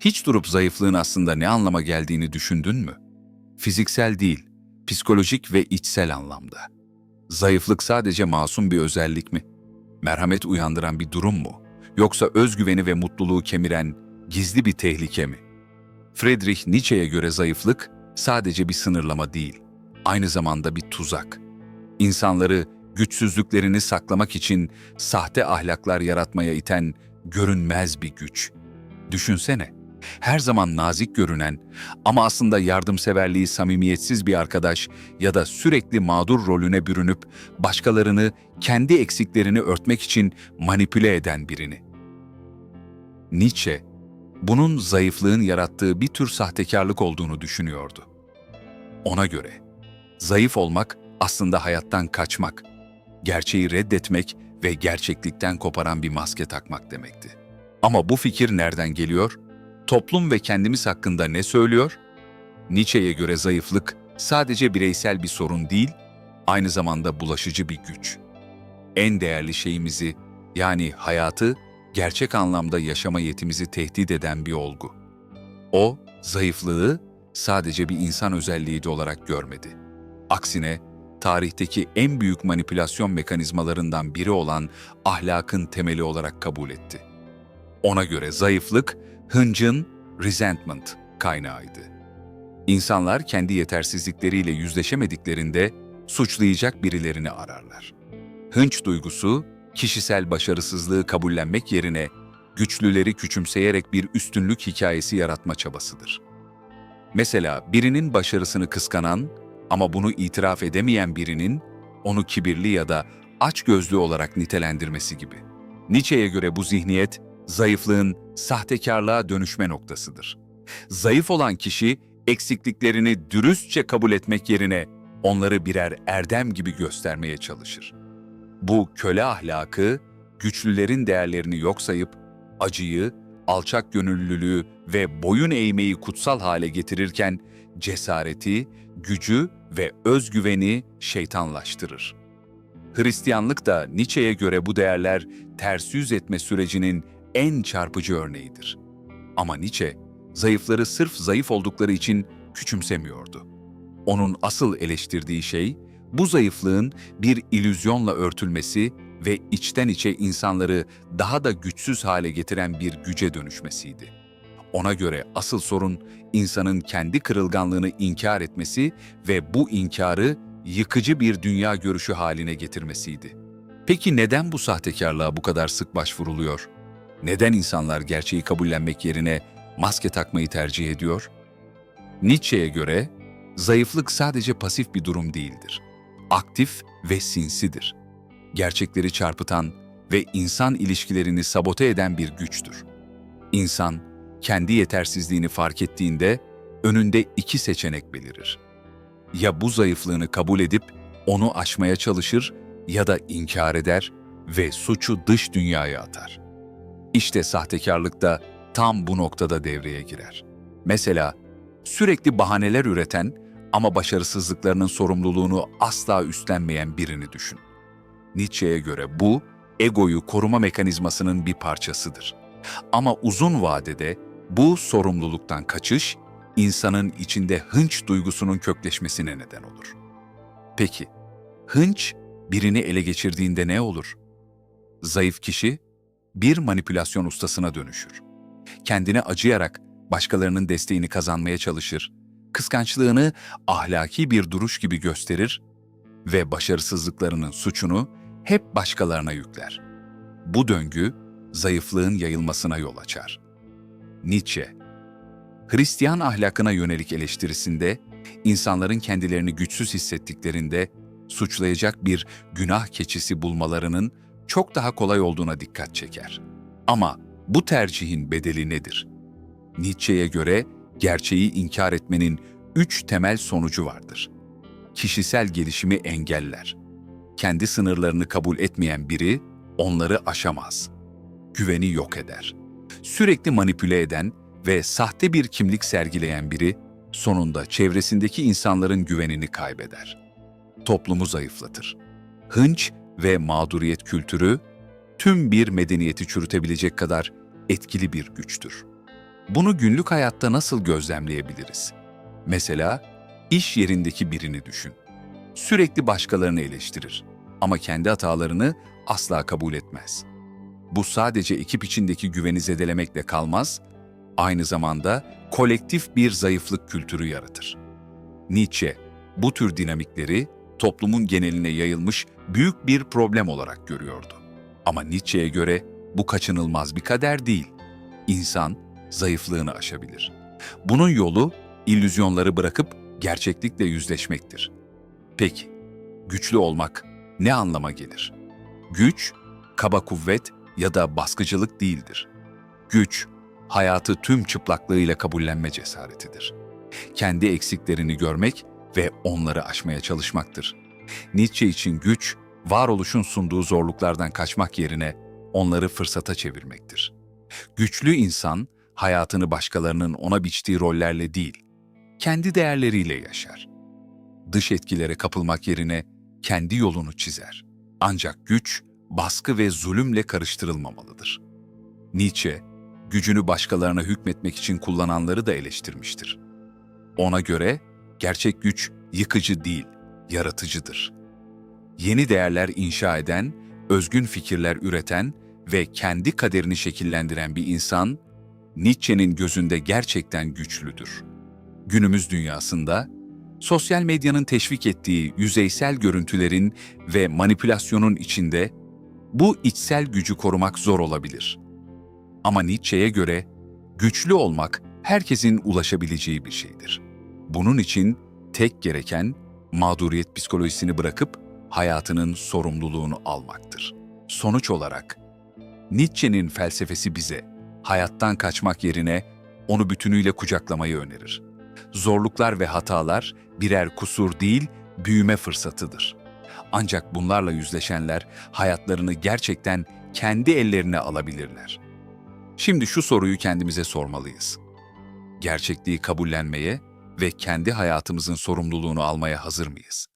Hiç durup zayıflığın aslında ne anlama geldiğini düşündün mü? Fiziksel değil, psikolojik ve içsel anlamda. Zayıflık sadece masum bir özellik mi? Merhamet uyandıran bir durum mu? Yoksa özgüveni ve mutluluğu kemiren gizli bir tehlike mi? Friedrich Nietzsche'ye göre zayıflık sadece bir sınırlama değil, aynı zamanda bir tuzak. İnsanları güçsüzlüklerini saklamak için sahte ahlaklar yaratmaya iten görünmez bir güç. Düşünsene, her zaman nazik görünen ama aslında yardımseverliği samimiyetsiz bir arkadaş ya da sürekli mağdur rolüne bürünüp başkalarını kendi eksiklerini örtmek için manipüle eden birini. Nietzsche, bunun zayıflığın yarattığı bir tür sahtekarlık olduğunu düşünüyordu. Ona göre, zayıf olmak aslında hayattan kaçmak, gerçeği reddetmek ve gerçeklikten koparan bir maske takmak demekti. Ama bu fikir nereden geliyor? Toplum ve kendimiz hakkında ne söylüyor? Nietzsche'ye göre zayıflık sadece bireysel bir sorun değil, aynı zamanda bulaşıcı bir güç. En değerli şeyimizi, yani hayatı, gerçek anlamda yaşama yetimizi tehdit eden bir olgu. O, zayıflığı sadece bir insan özelliği de olarak görmedi. Aksine, tarihteki en büyük manipülasyon mekanizmalarından biri olan ahlakın temeli olarak kabul etti. Ona göre zayıflık, hıncın, resentment kaynağıydı. İnsanlar kendi yetersizlikleriyle yüzleşemediklerinde suçlayacak birilerini ararlar. Hınç duygusu, kişisel başarısızlığı kabullenmek yerine güçlüleri küçümseyerek bir üstünlük hikayesi yaratma çabasıdır. Mesela birinin başarısını kıskanan ama bunu itiraf edemeyen birinin onu kibirli ya da açgözlü olarak nitelendirmesi gibi. Nietzsche'ye göre bu zihniyet, zayıflığın sahtekarlığa dönüşme noktasıdır. Zayıf olan kişi, eksikliklerini dürüstçe kabul etmek yerine onları birer erdem gibi göstermeye çalışır. Bu köle ahlakı, güçlülerin değerlerini yok sayıp, acıyı, alçak gönüllülüğü ve boyun eğmeyi kutsal hale getirirken, cesareti, gücü ve özgüveni şeytanlaştırır. Hristiyanlık da Nietzsche'ye göre bu değerler ters yüz etme sürecinin en çarpıcı örneğidir. Ama Nietzsche, zayıfları sırf zayıf oldukları için küçümsemiyordu. Onun asıl eleştirdiği şey, bu zayıflığın bir ilüzyonla örtülmesi ve içten içe insanları daha da güçsüz hale getiren bir güce dönüşmesiydi. Ona göre asıl sorun insanın kendi kırılganlığını inkar etmesi ve bu inkarı yıkıcı bir dünya görüşü haline getirmesiydi. Peki neden bu sahtekarlığa bu kadar sık başvuruluyor? Neden insanlar gerçeği kabullenmek yerine maske takmayı tercih ediyor? Nietzsche'ye göre zayıflık sadece pasif bir durum değildir. Aktif ve sinsidir. Gerçekleri çarpıtan ve insan ilişkilerini sabote eden bir güçtür. İnsan, kendi yetersizliğini fark ettiğinde önünde iki seçenek belirir. Ya bu zayıflığını kabul edip onu aşmaya çalışır ya da inkar eder ve suçu dış dünyaya atar. İşte sahtekarlık da tam bu noktada devreye girer. Mesela sürekli bahaneler üreten ama başarısızlıklarının sorumluluğunu asla üstlenmeyen birini düşün. Nietzsche'ye göre bu, egoyu koruma mekanizmasının bir parçasıdır. Ama uzun vadede bu sorumluluktan kaçış, insanın içinde hınç duygusunun kökleşmesine neden olur. Peki, hınç birini ele geçirdiğinde ne olur? Zayıf kişi bir manipülasyon ustasına dönüşür. Kendine acıyarak başkalarının desteğini kazanmaya çalışır, kıskançlığını ahlaki bir duruş gibi gösterir ve başarısızlıklarının suçunu hep başkalarına yükler. Bu döngü zayıflığın yayılmasına yol açar. Nietzsche, Hristiyan ahlakına yönelik eleştirisinde insanların kendilerini güçsüz hissettiklerinde suçlayacak bir günah keçisi bulmalarının çok daha kolay olduğuna dikkat çeker. Ama bu tercihin bedeli nedir? Nietzsche'ye göre gerçeği inkar etmenin üç temel sonucu vardır. Kişisel gelişimi engeller. Kendi sınırlarını kabul etmeyen biri onları aşamaz. Güveni yok eder. Sürekli manipüle eden ve sahte bir kimlik sergileyen biri sonunda çevresindeki insanların güvenini kaybeder. Toplumu zayıflatır. Hınç ve mağduriyet kültürü tüm bir medeniyeti çürütebilecek kadar etkili bir güçtür. Bunu günlük hayatta nasıl gözlemleyebiliriz? Mesela iş yerindeki birini düşün. Sürekli başkalarını eleştirir ama kendi hatalarını asla kabul etmez. Bu sadece ekip içindeki güveni zedelemekle kalmaz, aynı zamanda kolektif bir zayıflık kültürü yaratır. Nietzsche bu tür dinamikleri toplumun geneline yayılmış büyük bir problem olarak görüyordu. Ama Nietzsche'ye göre bu kaçınılmaz bir kader değil. İnsan zayıflığını aşabilir. Bunun yolu illüzyonları bırakıp gerçeklikle yüzleşmektir. Peki, güçlü olmak ne anlama gelir? Güç, kaba kuvvet ya da baskıcılık değildir. Güç, hayatı tüm çıplaklığıyla kabullenme cesaretidir. Kendi eksiklerini görmek ve onları aşmaya çalışmaktır. Nietzsche için güç, varoluşun sunduğu zorluklardan kaçmak yerine onları fırsata çevirmektir. Güçlü insan, hayatını başkalarının ona biçtiği rollerle değil, kendi değerleriyle yaşar. Dış etkilere kapılmak yerine kendi yolunu çizer. Ancak güç, baskı ve zulümle karıştırılmamalıdır. Nietzsche, gücünü başkalarına hükmetmek için kullananları da eleştirmiştir. Ona göre gerçek güç yıkıcı değil, yaratıcıdır. Yeni değerler inşa eden, özgün fikirler üreten ve kendi kaderini şekillendiren bir insan, Nietzsche'nin gözünde gerçekten güçlüdür. Günümüz dünyasında, sosyal medyanın teşvik ettiği yüzeysel görüntülerin ve manipülasyonun içinde bu içsel gücü korumak zor olabilir. Ama Nietzsche'ye göre güçlü olmak herkesin ulaşabileceği bir şeydir. Bunun için tek gereken mağduriyet psikolojisini bırakıp hayatının sorumluluğunu almaktır. Sonuç olarak Nietzsche'nin felsefesi bize hayattan kaçmak yerine onu bütünüyle kucaklamayı önerir. Zorluklar ve hatalar birer kusur değil, büyüme fırsatıdır. Ancak bunlarla yüzleşenler hayatlarını gerçekten kendi ellerine alabilirler. Şimdi şu soruyu kendimize sormalıyız. Gerçekliği kabullenmeye ve kendi hayatımızın sorumluluğunu almaya hazır mıyız?